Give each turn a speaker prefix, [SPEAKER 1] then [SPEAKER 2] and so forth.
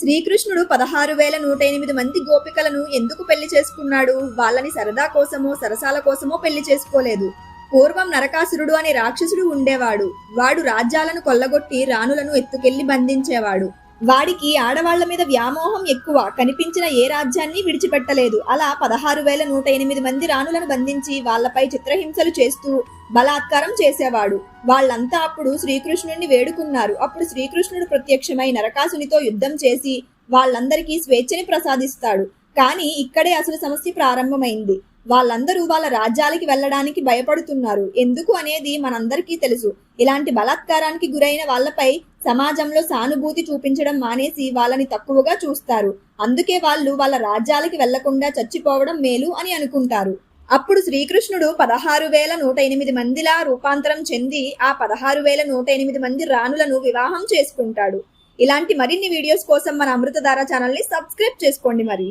[SPEAKER 1] శ్రీకృష్ణుడు పదహారు వేల నూట ఎనిమిది మంది గోపికలను ఎందుకు పెళ్ళి చేసుకున్నాడు? వాళ్ళని సరదా కోసమో సరసాల కోసమో పెళ్ళి చేసుకోలేదు. పూర్వం నరకాసురుడు అనే రాక్షసుడు ఉండేవాడు. వాడు రాజ్యాలను కొల్లగొట్టి రాణులను ఎత్తుకెళ్ళి బంధించేవాడు. వాడికి ఆడవాళ్ళ మీద వ్యామోహం ఎక్కువ. కనిపించిన ఏ రాజ్యాన్ని విడిచిపెట్టలేదు. అలా పదహారు వేల నూట ఎనిమిది మంది రాణులను బంధించి వాళ్ళపై చిత్రహింసలు చేస్తూ బలాత్కారం చేసేవాడు. వాళ్ళంతా అప్పుడు శ్రీకృష్ణుడిని వేడుకున్నారు. అప్పుడు శ్రీకృష్ణుడు ప్రత్యక్షమై నరకాసునితో యుద్ధం చేసి వాళ్ళందరికీ స్వేచ్ఛని ప్రసాదిస్తాడు. కానీ ఇక్కడే అసలు సమస్య ప్రారంభమైంది. వాళ్ళందరూ వాళ్ళ రాజ్యాలకి వెళ్ళడానికి భయపడుతున్నారు. ఎందుకు అనేది మనందరికీ తెలుసు. ఇలాంటి బలాత్కారానికి గురైన వాళ్ళపై సమాజంలో సానుభూతి చూపించడం మానేసి వాళ్ళని తక్కువగా చూస్తారు. అందుకే వాళ్ళు వాళ్ళ రాజ్యాలకి వెళ్ళకుండా చచ్చిపోవడం మేలు అని అనుకుంటారు. అప్పుడు శ్రీకృష్ణుడు పదహారు వేల నూట ఎనిమిది మందిలా రూపాంతరం చెంది ఆ పదహారు వేల నూట ఎనిమిది మంది రాణులను వివాహం చేసుకుంటాడు. ఇలాంటి మరిన్ని వీడియోస్ కోసం మన అమృతధార ఛానల్ని సబ్స్క్రైబ్ చేసుకోండి మరి.